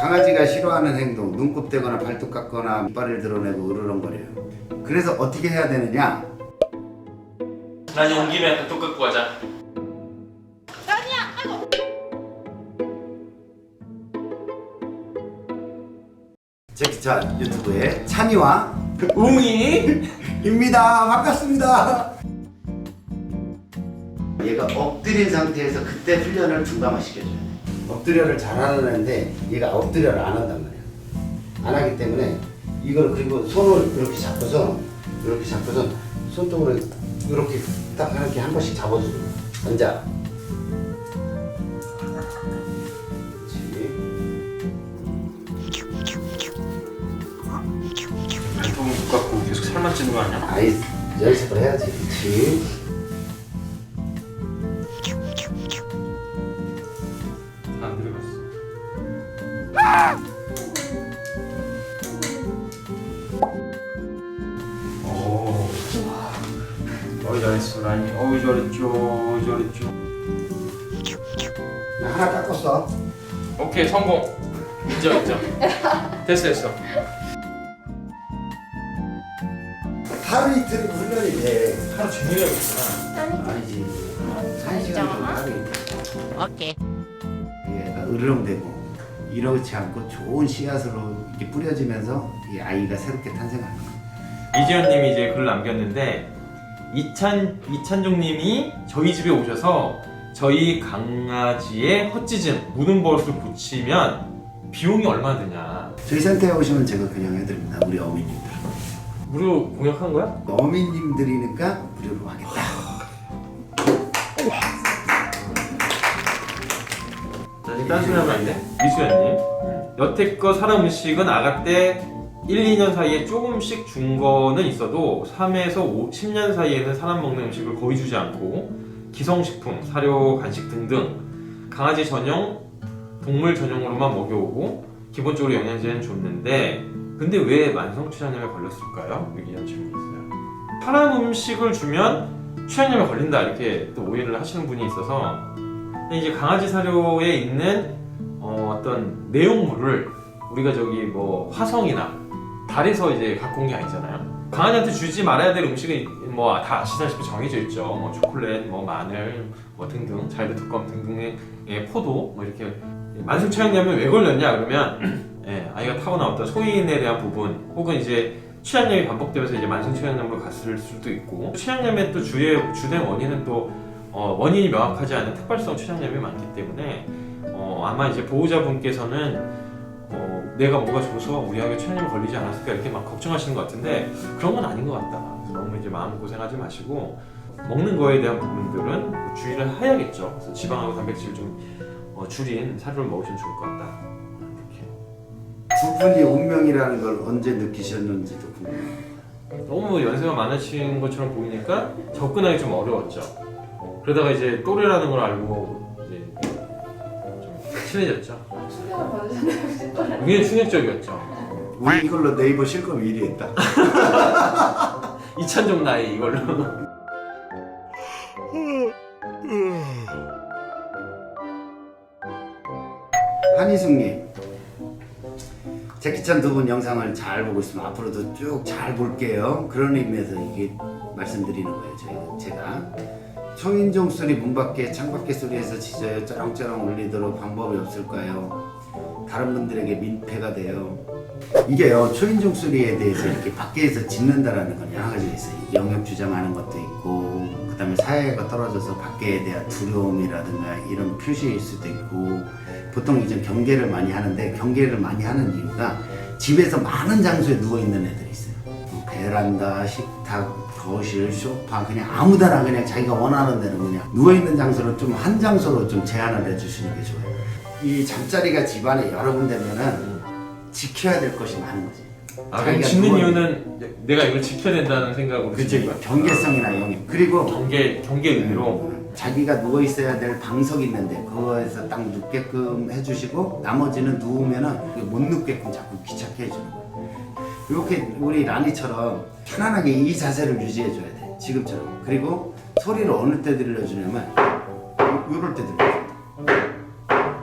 강아지가 싫어하는 행동, 눈곱 대거나 발톱 깎거나 이빨을 드러내고 으르렁거려요. 그래서 어떻게 해야 되느냐? 난온 김에 약간 똑 갖고 가자. 제키차 유튜브의 찬이와 웅이? 입니다. 반갑습니다. 얘가 엎드린 상태에서 그때 훈련을 둔감화 시켜줘야 돼. 엎드려를 잘하는 애인데 얘가 엎드려를 안 한단 말이야. 안 하기 때문에 이걸 그리고 손을 이렇게 잡고서 이렇게 잡고서 손등으로 이렇게 딱 이렇게 한 번씩 잡아주고 앉아. 갖고 계속 살만 찌는 거 아니야? 아이 연습을 해야지. 그렇지. 어이 잘했어 라니. 어이 잘했죠. 어이 잘했죠. 나 하나 깎았어. 오케이 성공. 인정 인정. 됐어 됐어. 하루 이틀 훈련이 돼. 하루 종일 해야겠구나. 아니지. 한 시간 정도 하루 이틀. 오케이. 얘가 으르렁대고 이러지 않고 좋은 씨앗으로 이렇게 뿌려지면서 이 아이가 새롭게 탄생하는 거야. 이지현님이 이제 글을 남겼는데 이찬 이찬종님이 저희 집에 오셔서 저희 강아지의 헛짖음 무는 버릇을 고치면 비용이 얼마 드냐? 저희 센터에 오시면 제가 그냥 해드립니다. 우리 어민님들. 무료 공약한 거야? 어민님들이니까 무료로 하겠다. 딴 소리 하면 안 돼? 미수연님 여태껏 사람 음식은 아가 때 1, 2년 사이에 조금씩 준 거는 있어도 3에서 5, 10년 사이에는 사람 먹는 음식을 거의 주지 않고 기성식품, 사료, 간식 등등 강아지 전용, 동물 전용으로만 먹여오고 기본적으로 영양제는 줬는데 근데 왜 만성 취향염에 걸렸을까요? 여기 이런 질문이 있어요. 사람 음식을 주면 취향염에 걸린다 이렇게 또 오해를 하시는 분이 있어서 이제 강아지 사료에 있는 어, 떤 내용물을 우리가 저기 뭐 화성이나 달에서 이제 갖고 온 게 아니잖아요. 강아지한테 주지 말아야 될 음식은 뭐 다 아시다시피 정해져 있죠. 뭐 초콜릿, 뭐 마늘, 뭐 등등, 자이드 특검 등등의 예, 포도 뭐 이렇게 만성 취향염에 왜 걸렸냐 그러면 예, 아이가 타고나 왔던 소인에 대한 부분 혹은 이제 취향염이 반복되면서 이제 만성 취향염으로 갔을 수도 있고 취향염의 또 주의 주된 원인은 또 어, 원인이 명확하지 않은 특발성 취향염이 많기 때문에 어, 아마 이제 보호자분께서는 어, 내가 뭐가 줘서 우리 아이가 취향염에 걸리지 않았을까 이렇게 막 걱정하시는 것 같은데 그런 건 아닌 것 같다. 그래서 너무 이제 마음 고생하지 마시고 먹는 거에 대한 부분들은 주의를 해야겠죠. 그래서 지방하고 단백질 좀 어, 줄인 사료를 먹으시면 좋을 것 같다. 이렇게. 두 분이 운명이라는 걸 언제 느끼셨는지도 궁금해요. 너무 연세가 많으신 것처럼 보이니까 접근하기 좀 어려웠죠. 그러다가 이제 또래라는 걸 알고 이제 좀 친해졌죠. 충격을 받으셨나요? 굉장히 충격적이었죠. 우리 이걸로 네이버 실검 1위 했다. 이찬종 나이 이걸로. 한희숙님 제키찬 두 분 영상을 잘 보고 있으면 앞으로도 쭉 잘 볼게요 그런 의미에서 이게 말씀드리는 거예요 저희, 제가 초인종 소리 문 밖에 창밖에 소리에서 짖어요 쩌렁쩌렁 울리도록 방법이 없을까요 다른 분들에게 민폐가 돼요 이게요 초인종 소리에 대해서 이렇게 밖에서 짖는다라는 건 여러 가지가 있어요 영역 주장하는 것도 있고 그 다음에 사회가 떨어져서 밖에 대한 두려움이라든가 이런 표시일 수도 있고 보통 이제 경계를 많이 하는데 경계를 많이 하는 이유가 집에서 많은 장소에 누워 있는 애들이 있어요. 뭐 베란다, 식탁, 거실, 소파 그냥 아무데나 그냥 자기가 원하는 데는 그냥 누워 있는 장소를 좀 한 장소로 좀 제한을 해주시는 게 좋아요. 이 잠자리가 집안에 여러 군데면은 지켜야 될 것이 많은 거지. 아, 그럼 자기가 짓는 누워- 이유는 내가 이걸 지켜야 된다는 생각으로 그치 거야. 경계성이나 영역 그리고 경계 경계 의미로. 자기가 누워 있어야 될 방석이 있는데 그거에서 딱 눕게끔 해주시고 나머지는 누우면은 못 눕게끔 자꾸 귀찮게 해주는 거예요. 이렇게 우리 라니처럼 편안하게 이 자세를 유지해줘야 돼. 지금처럼. 그리고 소리를 어느 때 들려주냐면 요- 요럴 때 들려줘.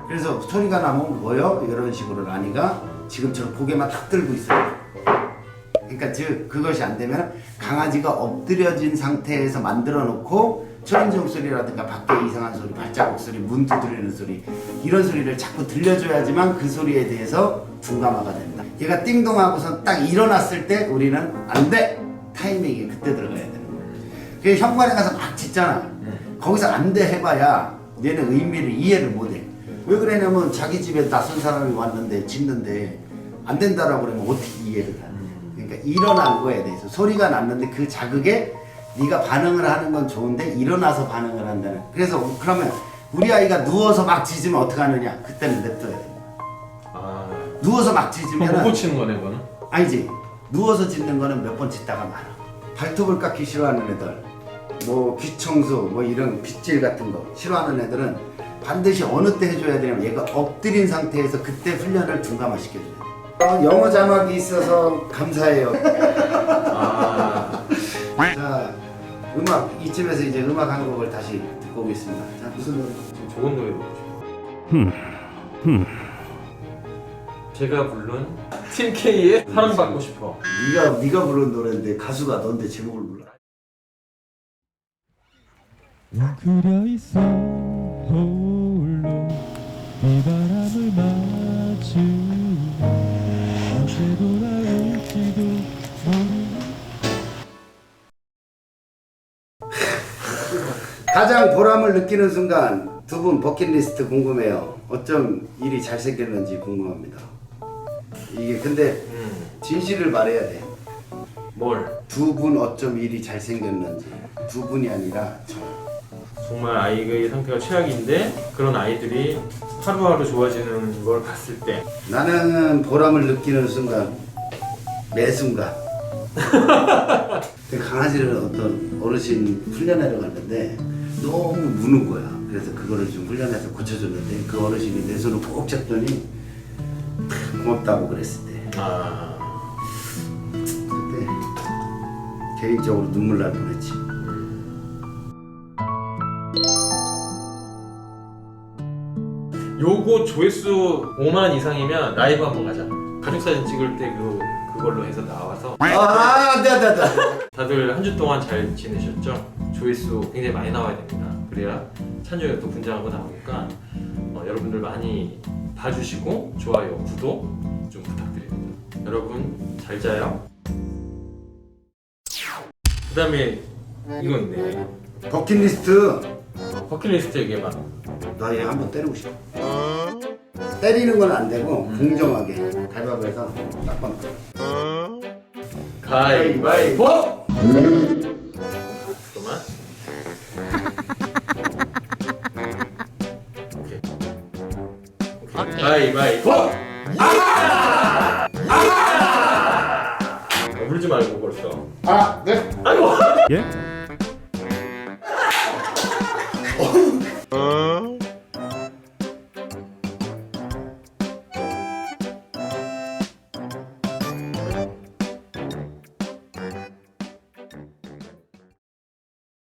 그래서 소리가 나면 뭐요? 이런 식으로 라니가 지금처럼 고개만 탁 들고 있어요. 그러니까 즉 그것이 안 되면 강아지가 엎드려진 상태에서 만들어 놓고 초인종 소리라든가 밖에 이상한 소리, 발자국 소리, 문 두드리는 소리 이런 소리를 자꾸 들려줘야지만 그 소리에 대해서 둔감화가 된다. 얘가 띵동하고선 딱 일어났을 때 우리는 안 돼! 타이밍이 그때 들어가야 되는 거야. 그 현관에 가서 막 짖잖아. 거기서 안 돼 해봐야 얘는 의미를 이해를 못 해. 왜 그러냐면 자기 집에 낯선 사람이 왔는데 짖는데 안 된다라고 그러면 어떻게 이해를 해? 그러니까 일어난 거에 대해서 소리가 났는데 그 자극에 네가 반응을 하는 건 좋은데 일어나서 반응을 한다는. 그래서 그러면 우리 아이가 누워서 막 짖으면 어떻게 하느냐? 그때는 냅둬야 돼. 아 누워서 막 그럼 못 짖으면 고치는 거네 그거는 아니지 누워서 짖는 거는 몇 번 짖다가 말아 발톱을 깎기 싫어하는 애들 뭐 귀청소 뭐 이런 빗질 같은 거 싫어하는 애들은 반드시 어느 때 해줘야 되냐면 얘가 엎드린 상태에서 그때 훈련을 둔감화 시켜줘야 돼 어, 영어 자막이 있어서 감사해요. 아. 자 음악 이쯤에서 이제 음악 한 곡을 다시 듣고 오겠습니다. 자 무슨 노래? 지금 좋은 노래 부르고 싶어 제가 부른 팀 K의 사랑받고 싶어. 네가 네가 부른 노래인데 가수가 너인데 제목을 몰라. 웅크려 있어 바람을 맞으며 언제 돌아올지도 모르는 가장 보람을 느끼는 순간 두 분 버킷리스트 궁금해요. 어쩜 일이 잘 생겼는지 궁금합니다. 이게 근데 음, 진실을 말해야 돼. 뭘 두 분 어쩜 일이 잘 생겼는지 두 분이 아니라 저. 정말 아이의 상태가 최악인데 그런 아이들이 하루하루 좋아지는 걸 봤을 때 나는 보람을 느끼는 순간 매 순간. 그 강아지를 어떤 어르신 훈련하러 갔는데 너무 무는 거야. 그래서 그거를 좀 훈련해서 고쳐줬는데 그 어르신이 내 손을 꼭 잡더니 고맙다고 그랬을 때. 아, 그때 개인적으로 눈물 날 뻔했지. 요거 조회수 5만 이상이면 라이브 한번 가자 가족 사진 찍을 때 그, 그걸로 해서 나와서 아, 안 돼 안 돼 안 돼. 다들 한 주 동안 잘 지내셨죠? 조회수 굉장히 많이 나와야 됩니다. 그래야 찬조가 또 분장하고 나오니까 어, 여러분들 많이 봐주시고 좋아요, 구독 좀 부탁드립니다. 여러분 잘 자요. 그 다음에 이거 있네. 버킷리스트. 어, 버킷리스트 얘기해봐. 나 얘 한번 때리고 싶어. 때리는 건 안 되고 공정하게 가위바위보 해서 딱 번. 가위바위보! 잠깐만. 오케이. 오케이. 가위바위보! 아! 아! 울지 말고 벌써. 아 네. 아이고! 예?